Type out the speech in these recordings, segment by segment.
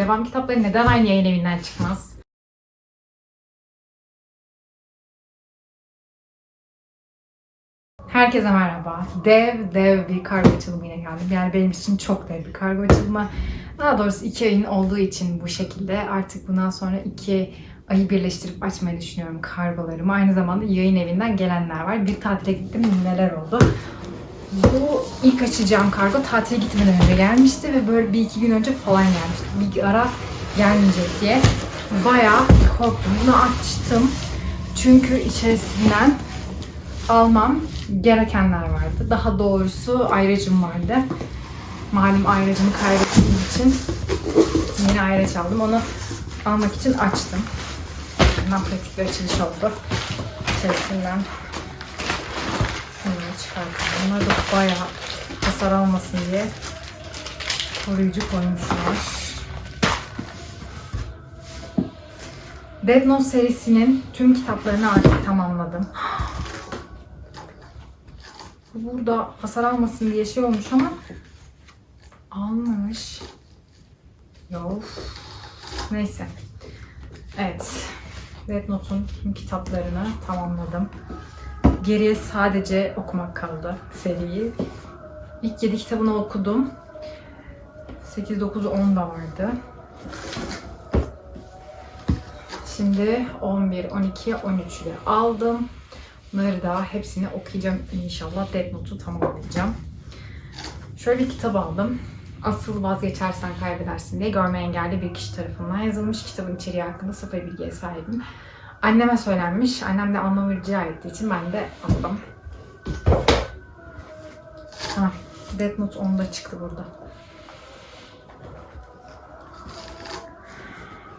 Devam kitapları neden aynı yayın evinden çıkmaz? Herkese merhaba. Dev dev bir kargo açılımıyla geldim. Yani benim için çok dev bir kargo açılımı. Daha doğrusu iki ayın olduğu için bu şekilde. Artık bundan sonra iki ayı birleştirip açmayı düşünüyorum kargolarımı. Aynı zamanda yayın evinden gelenler var. Bir tatile gittim neler oldu. Bu ilk açacağım kargo tatile gitmeden önce gelmişti ve böyle bir iki gün önce falan gelmişti. Bir ara gelmeyecek diye bayağı korktum. Bunu açtım. Çünkü içerisinden almam gerekenler vardı. Daha doğrusu ayracım vardı. Malum ayracımı kaybettiğim için yeni ayraç aldım. Onu almak için açtım. Hemen pratik bir açılış oldu. İçerisinden şunları çıkartalım. Bunlar da bayağı hasar almasın diye koruyucu koymuşlar. Dead Note serisinin tüm kitaplarını artık tamamladım. Burada hasar almasın diye şey olmuş ama almış. Yok. Neyse. Evet. Death Note'un tüm kitaplarını tamamladım. Geriye sadece okumak kaldı seriyi. İlk 7 kitabını okudum. 8, 9, 10 da vardı. Şimdi 11, 12, 13'ü aldım. Bunları da hepsini okuyacağım inşallah. Death Note'u tamamlayacağım. Şöyle bir kitap aldım. Asıl vazgeçersen kaybedersin diye görme engelli bir kişi tarafından yazılmış. Kitabın içeriği hakkında sıfır bilgiye sahibim. Anneme söylenmiş. Annem de almamı rica ettiği için ben de aldım. Ha, Death Note 10'da çıktı burada.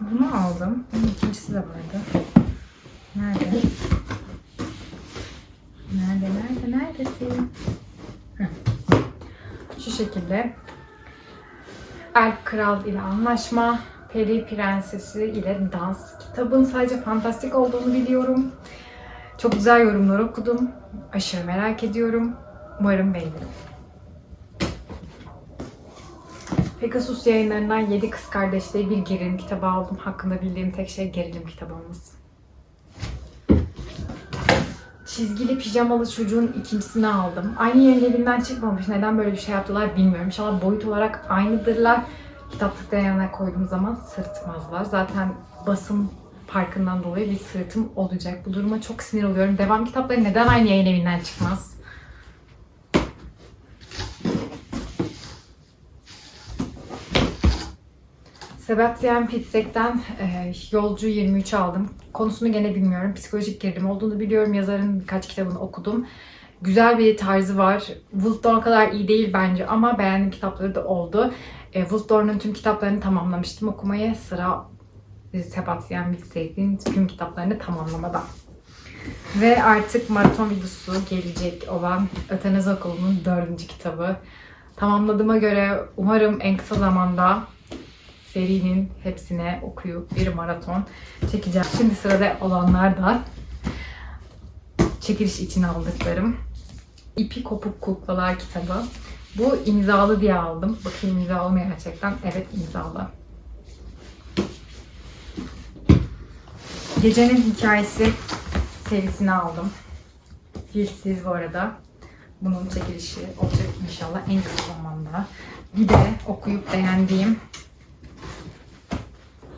Bunu aldım. Bunun ikincisi de vardı. Nerede? Nerede, nerede, neredesin? Heh. Şu şekilde. Elf Kral ile Anlaşma, Peri Prensesi ile Dans. Kitabın sadece fantastik olduğunu biliyorum. Çok güzel yorumlar okudum. Aşırı merak ediyorum. Umarım beğenirim. Pegasus yayınlarından 7 Kız Kardeş diye bir gerilim kitabı aldım. Hakkında bildiğim tek şey gerilim kitabı. Çizgili pijamalı çocuğun ikincisini aldım. Aynı yayın evinden çıkmamış. Neden böyle bir şey yaptılar bilmiyorum. İnşallah boyut olarak aynıdırlar. Kitaplıkların yanına koyduğum zaman sırıtmazlar. Zaten basım farkından dolayı bir sırıtım olacak. Bu duruma çok sinir oluyorum. Devam kitapları neden aynı yayın evinden çıkmaz? Sebastian Pitzek'ten e, Yolcu 23 aldım. Konusunu gene bilmiyorum. Psikolojik gerilim olduğunu biliyorum. Yazarın birkaç kitabını okudum. Güzel bir tarzı var. Wolf o kadar iyi değil bence ama beğendiğim kitapları da oldu. E, Wolf Dorn'un tüm kitaplarını tamamlamıştım okumayı. Sıra Sebastian Pitzek'in tüm kitaplarını tamamlamada. Ve artık maraton videosu gelecek olan Öteniz Okulu'nun dördüncü kitabı. Tamamladığıma göre umarım en kısa zamanda serinin hepsine okuyup bir maraton çekeceğim. Şimdi sırada olanlar da çekiliş için aldıklarım. İpi Kopuk Kuklalar kitabı. Bu imzalı diye aldım. Bakayım imzalı mı gerçekten? Evet imzalı. Gecenin Hikayesi serisini aldım. Ciltsiz bu arada. Bunun çekilişi olacak inşallah en kısa zamanda. Bir de okuyup beğendiğim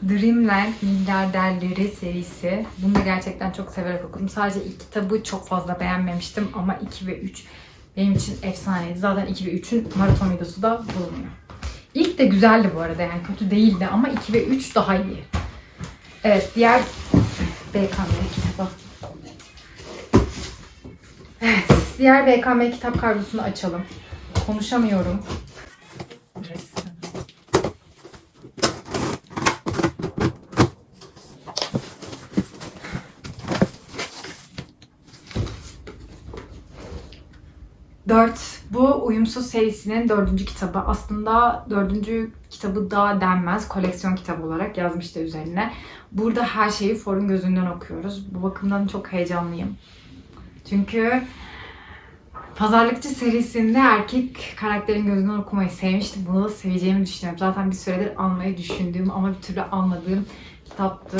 Dreamland Milyarderleri serisi. Bunu da gerçekten çok severek okudum. Sadece ilk kitabı çok fazla beğenmemiştim ama 2 ve 3 benim için efsaneydi. Zaten 2 ve 3'ün maraton videosu da bulunuyor. İlk de güzeldi bu arada yani kötü değildi ama 2 ve 3 daha iyi. Evet diğer BKM kitabı. Evet diğer BKM kitap kargosunu açalım. Konuşamıyorum. Resim. Dört. Bu Uyumsuz serisinin dördüncü kitabı. Aslında dördüncü kitabı da denmez. Koleksiyon kitabı olarak yazmıştı üzerine. Burada her şeyi For'un gözünden okuyoruz. Bu bakımdan çok heyecanlıyım. Çünkü Pazarlıkçı serisinde erkek karakterin gözünden okumayı sevmiştim. Bunu da seveceğimi düşünüyorum. Zaten bir süredir almayı düşündüğüm ama bir türlü almadığım kitaptı.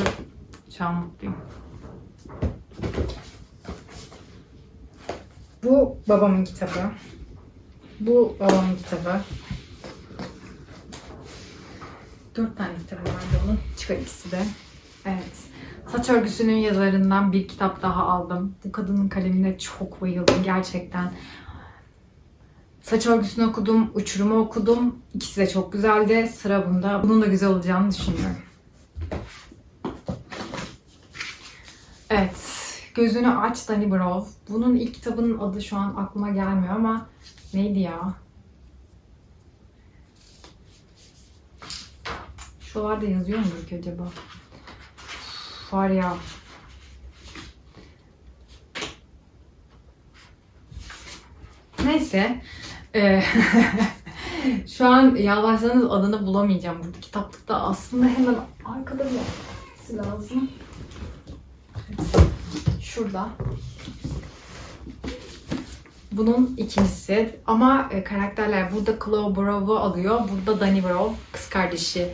Şu an mutluyum. Bu babamın kitabı. Bu babamın kitabı. Dört tane kitabı vardı onun. Çıkar ikisi de. Evet. Saç örgüsünün yazarından bir kitap daha aldım. Bu kadının kalemine çok bayıldım gerçekten. Saç örgüsünü okudum, uçurumu okudum. İkisi de çok güzeldi. Sıra bunda. Bunun da güzel olacağını düşünüyorum. Evet. Gözünü aç Danny Brown. Bunun ilk kitabının adı şu an aklıma gelmiyor ama neydi ya? Şuralarda yazıyor mudur ki acaba? Var ya. Neyse. Ee, şu an yalvarsanız adını bulamayacağım. Bu kitaplıkta aslında hemen arkada bir lazım. Şurada. Bunun ikincisi ama e, karakterler burada Chloe Bravo alıyor. Burada Danny Bravo kız kardeşi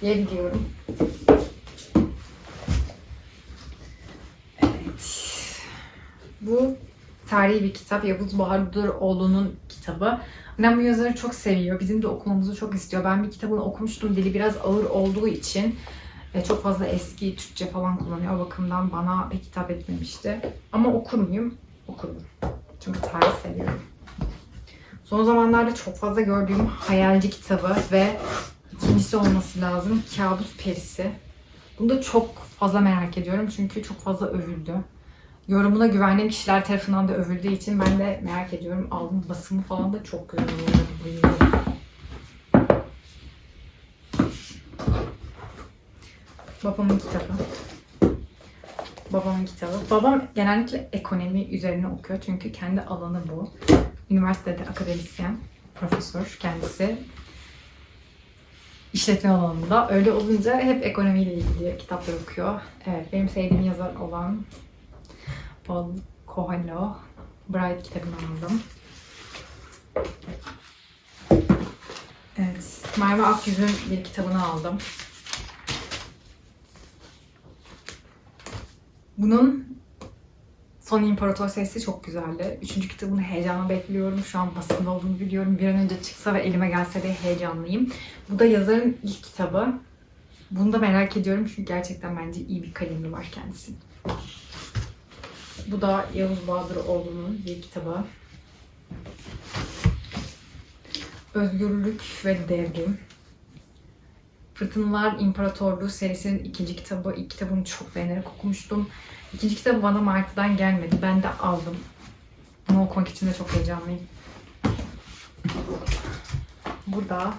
diye biliyorum. Evet. Bu tarihi bir kitap. Yavuz Bahaduroğlu'nun kitabı. Annem bu yazarı çok seviyor. Bizim de okumamızı çok istiyor. Ben bir kitabını okumuştum. Dili biraz ağır olduğu için e, çok fazla eski Türkçe falan kullanıyor. O bakımdan bana pek hitap etmemişti. Ama okur muyum? Okurum. Çünkü tarih seviyorum. Son zamanlarda çok fazla gördüğüm hayalci kitabı ve ikincisi olması lazım Kabus Perisi. Bunu da çok fazla merak ediyorum çünkü çok fazla övüldü. Yorumuna güvendiğim kişiler tarafından da övüldüğü için ben de merak ediyorum. Aldım basımı falan da çok güzel oldu. Babamın kitabı. Babamın kitabı. Babam genellikle ekonomi üzerine okuyor çünkü kendi alanı bu. Üniversitede akademisyen, profesör kendisi. İşletme alanında. Öyle olunca hep ekonomiyle ilgili kitaplar okuyor. Evet, benim sevdiğim yazar olan Paul Coelho. Bright kitabını aldım. Evet, Merve Akyüz'ün bir kitabını aldım. Bunun Son İmparator serisi çok güzeldi. Üçüncü kitabını heyecanla bekliyorum. Şu an basında olduğunu biliyorum. Bir an önce çıksa ve elime gelse de heyecanlıyım. Bu da yazarın ilk kitabı. Bunu da merak ediyorum çünkü gerçekten bence iyi bir kalemi var kendisinin. Bu da Yavuz Bahadıroğlu'nun bir kitabı. Özgürlük ve Devrim. Fırtınalar İmparatorluğu serisinin ikinci kitabı. İlk kitabını çok beğenerek okumuştum. İkinci kitabı bana Martı'dan gelmedi. Ben de aldım. Bunu okumak için de çok heyecanlıyım. Burada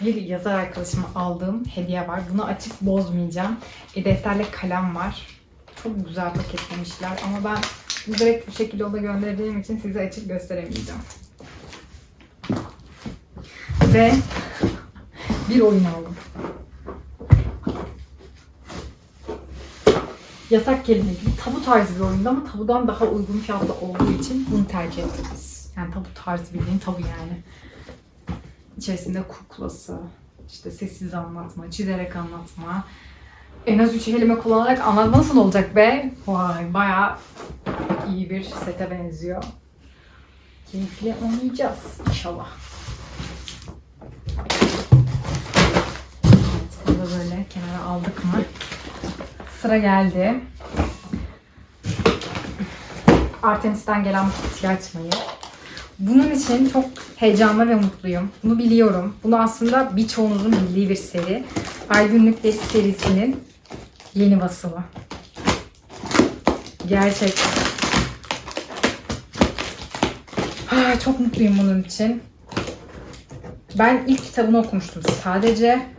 bir yazar arkadaşıma aldığım hediye var. Bunu açıp bozmayacağım. E, defterle kalem var. Çok güzel paketlemişler ama ben direkt bu şekilde ona gönderdiğim için size açıp gösteremeyeceğim. Ve bir oyun aldım. Yasak kelime gibi tabu tarzı bir oyunda ama tabudan daha uygun fiyatlı olduğu için bunu tercih ettik. Yani tabu tarzı bildiğin tabu yani. İçerisinde kuklası, işte sessiz anlatma, çizerek anlatma. En az üç kelime kullanarak anlatma nasıl olacak be? Vay bayağı iyi bir sete benziyor. Keyifli oynayacağız inşallah. Evet, bunu da böyle kenara aldık mı? Sıra geldi. Artemis'ten gelen bu kutuyu açmayı. Bunun için çok heyecanlı ve mutluyum. Bunu biliyorum. Bunu aslında birçoğunuzun bildiği bir seri. Ay Günlükleri serisinin yeni basımı. Gerçekten. Ah, Çok mutluyum bunun için. Ben ilk kitabını okumuştum sadece.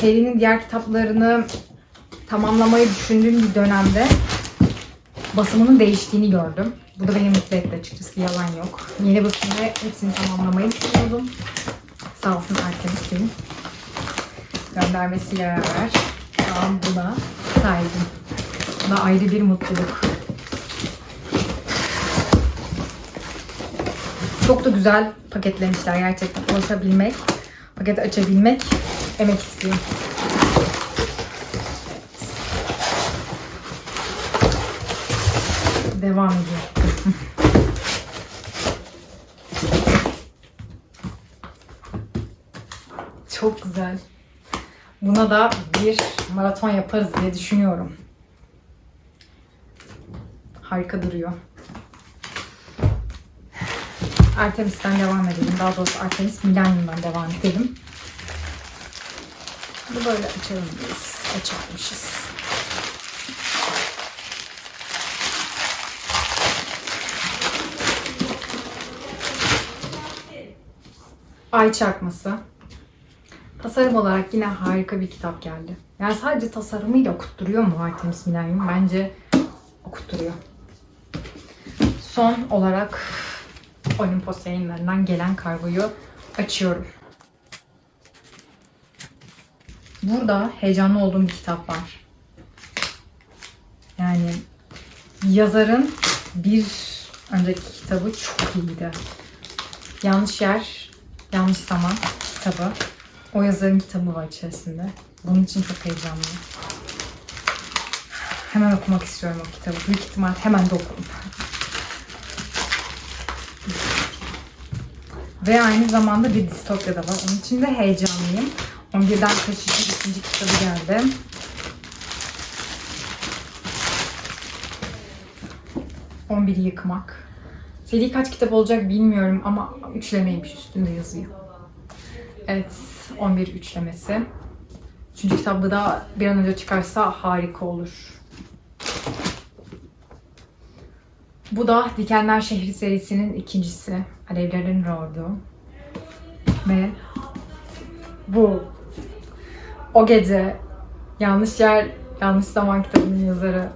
Serinin diğer kitaplarını tamamlamayı düşündüğüm bir dönemde basımının değiştiğini gördüm. Bu da beni mutlu etti açıkçası yalan yok. Yeni basımda hepsini tamamlamayı düşünüyordum. Sağ olsun Artemis'in göndermesiyle beraber şu an buna sahibim. Bu da ayrı bir mutluluk. Çok da güzel paketlemişler gerçekten. Ulaşabilmek, paketi açabilmek emek istiyor. Evet. Devam ediyor. Çok güzel. Buna da bir maraton yaparız diye düşünüyorum. Harika duruyor. Artemis'ten devam edelim. Daha doğrusu Artemis Millennium'dan devam edelim. Bu böyle açalım biz. Açarmışız. Ay çarpması. Tasarım olarak yine harika bir kitap geldi. Yani sadece tasarımıyla okutturuyor mu Artemis Millennium? Bence okutturuyor. Son olarak Olimpos yayınlarından gelen kargoyu açıyorum. Burada heyecanlı olduğum bir kitap var. Yani yazarın bir önceki kitabı çok iyiydi. Yanlış yer, yanlış zaman kitabı. O yazarın kitabı var içerisinde. Bunun için çok heyecanlıyım. Hemen okumak istiyorum o kitabı. Büyük ihtimal hemen de okurum. Ve aynı zamanda bir distopya da var. Onun için de heyecanlıyım. 11'den kaçışın ikinci kitabı geldi. ...11'i yıkmak. Seri kaç kitap olacak bilmiyorum ama üçlemeymiş üstünde yazıyor. Evet, 11 üçlemesi. Üçüncü kitabı da bir an önce çıkarsa harika olur. Bu da Dikenler Şehri serisinin ikincisi. Alevlerin Lordu. Ve bu. O gece Yanlış Yer, Yanlış Zaman kitabının yazarı.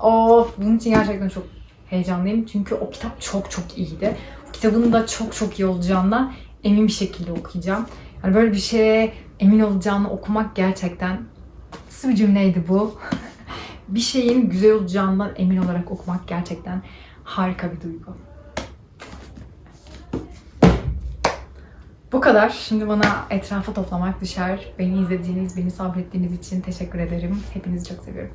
Of, bunun için gerçekten çok heyecanlıyım. Çünkü o kitap çok çok iyiydi. O kitabın da çok çok iyi olacağına emin bir şekilde okuyacağım. Yani böyle bir şeye emin olacağını okumak gerçekten nasıl bir cümleydi bu? bir şeyin güzel olacağından emin olarak okumak gerçekten harika bir duygu. Bu kadar. Şimdi bana etrafa toplamak düşer. Beni izlediğiniz, beni sabrettiğiniz için teşekkür ederim. Hepinizi çok seviyorum.